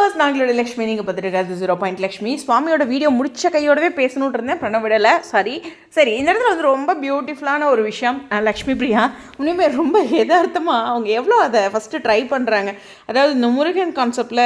Viewers நாங்களோட Lakshmi நீங்கள் பார்த்துருக்காது zero point Lakshmi. சுவாமியோட video முடிச்ச கையோடவே பேசணுன்ட்டு இருந்தேன் பண்ண விடலை. சாரி சரி இந்த இடத்துல வந்து ரொம்ப பியூட்டிஃபுல்லான ஒரு விஷயம் லக்ஷ்மி பிரியா. உண்மையுமே ரொம்ப எதார்த்தமாக அவங்க எவ்வளோ அதை ஃபஸ்ட்டு ட்ரை பண்ணுறாங்க அதாவது இந்த முருகன் கான்செப்டில்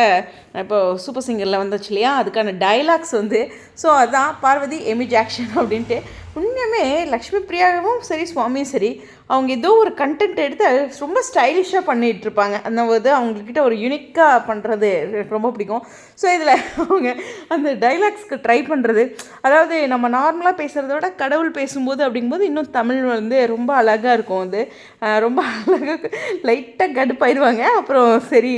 இப்போ சூப்பர் சிங்கரில் வந்துச்சு இல்லையா? அதுக்கான டைலாக்ஸ் வந்து ஸோ அதான் பார்வதி எமி ஜாக்ஷன் அப்படின்ட்டு உண்மையுமே லக்ஷ்மி பிரியாவும் சரி சுவாமியும் சரி அவங்க ஏதோ ஒரு கண்டென்ட் எடுத்து ரொம்ப ஸ்டைலிஷாக பண்ணிகிட்டு இருப்பாங்க. அந்த இது அவங்கக்கிட்ட ஒரு யூனிக்காக பண்ணுறது எனக்கு ரொம்ப பிடிக்கும். ஸோ இதில் அவங்க அந்த டைலாக்ஸ்க்கு ட்ரை பண்ணுறது அதாவது நம்ம நார்மலாக பேசுகிறத விட கடவுள் பேசும்போது அப்படிங்கும்போது இன்னும் தமிழ் வந்து ரொம்ப அழகாக இருக்கும் அது. ரொம்ப அழகாக லைட்டாக கடுப்பாயிடுவாங்க. அப்புறம் சரி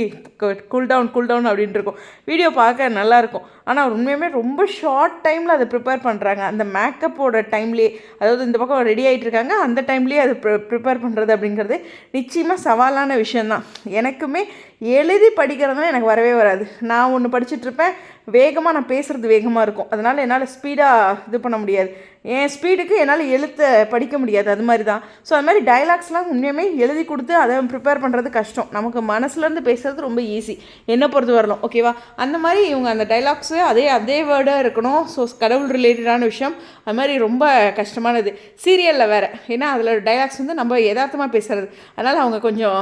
கூல் டவுன் கூல் டவுன் அப்படின்ட்டு இருக்கும். வீடியோ பார்க்க நல்லாயிருக்கும் ஆனால் உண்மையுமே ரொம்ப ஷார்ட் டைமில் அதை ப்ரிப்பேர் பண்ணுறாங்க அந்த மேக்கப்போட டைம்லேயே அதாவது இந்த பக்கம் ரெடி ஆகிட்டு இருக்காங்க அந்த டைம்லேயே அது ப்ரிப்பேர் பண்ணுறது அப்படிங்கிறது நிச்சயமாக சவாலான விஷயந்தான் எனக்குமே எழுதி படிக்கிறதுனால எனக்கு வரவே வராது. நான் ஒன்று படிச்சுட்ருப்பேன் வேகமாக நான் பேசுகிறது வேகமாக இருக்கும். அதனால் என்னால் ஸ்பீடாக இது பண்ண முடியாது. என் ஸ்பீடுக்கு என்னால் எழுத்த படிக்க முடியாது. அது மாதிரி தான் ஸோ அது மாதிரி டைலாக்ஸ்லாம் உண்மையுமே எழுதி கொடுத்து அதை ப்ரிப்பேர் பண்ணுறது கஷ்டம். நமக்கு மனசுலேருந்து பேசுகிறது ரொம்ப ஈஸி என்னை பொறுத்து வரலாம் ஓகேவா அந்த மாதிரி இவங்க அந்த டைலாக்ஸு அதே அதே வேர்டாக இருக்கணும். ஸோ கடவுள் ரிலேட்டடான விஷயம். அது மாதிரி ரொம்ப கஷ்டமானது. சீரியலில் வேறு. ஏன்னா அதில் டைலாக்ஸ் வந்து நம்ம யதார்த்தமாக பேசுகிறது அதனால் அவங்க கொஞ்சம்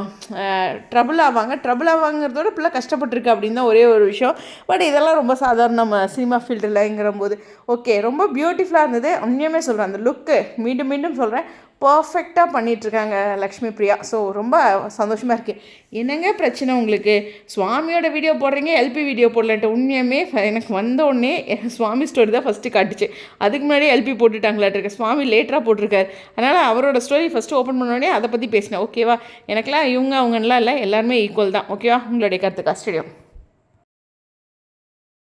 ட்ரபுள் ஆவாங்க. ட்ரபுள் வாங்குறதோட பிள்ளை கஷ்டப்பட்டுருக்கு அப்படின்னு தான் ஒரே ஒரு விஷயம். பட் இதெல்லாம் ரொம்ப சாதாரண நம்ம சினிமா ஃபீல்டுலங்கிற போது ஓகே ரொம்ப பியூட்டிஃபுல்லாக இருந்தது. உண்மையுமே சொல்கிறேன் அந்த லுக்கு மீண்டும் மீண்டும் சொல்கிறேன் பர்ஃபெக்டாக பண்ணிகிட்ருக்காங்க லக்ஷ்மி பிரியா. ஸோ ரொம்ப சந்தோஷமாக இருக்குது என்னங்க பிரச்சனை உங்களுக்கு? சுவாமியோட வீடியோ போடுறீங்க எல்பி வீடியோ போடலன்ட்டு. உண்மையுமே எனக்கு வந்த உடனே சுவாமி ஸ்டோரி தான் ஃபஸ்ட்டு காட்டுச்சு. அதுக்கு முன்னாடி எல்பி போட்டுட்டாங்களாட்டிருக்கு சுவாமி லேட்டராக போட்டிருக்காரு. அதனால் அவரோட ஸ்டோரி ஃபஸ்ட்டு ஓப்பன் பண்ண உடனே அதை பற்றி பேசினேன் ஓகேவா எனக்குலாம் இவங்க அவங்கலாம் இல்லை. எல்லாருமே ஈக்குவல் தான். ஓகேவா உங்களுடைய கருத்து கஸ்டடியம்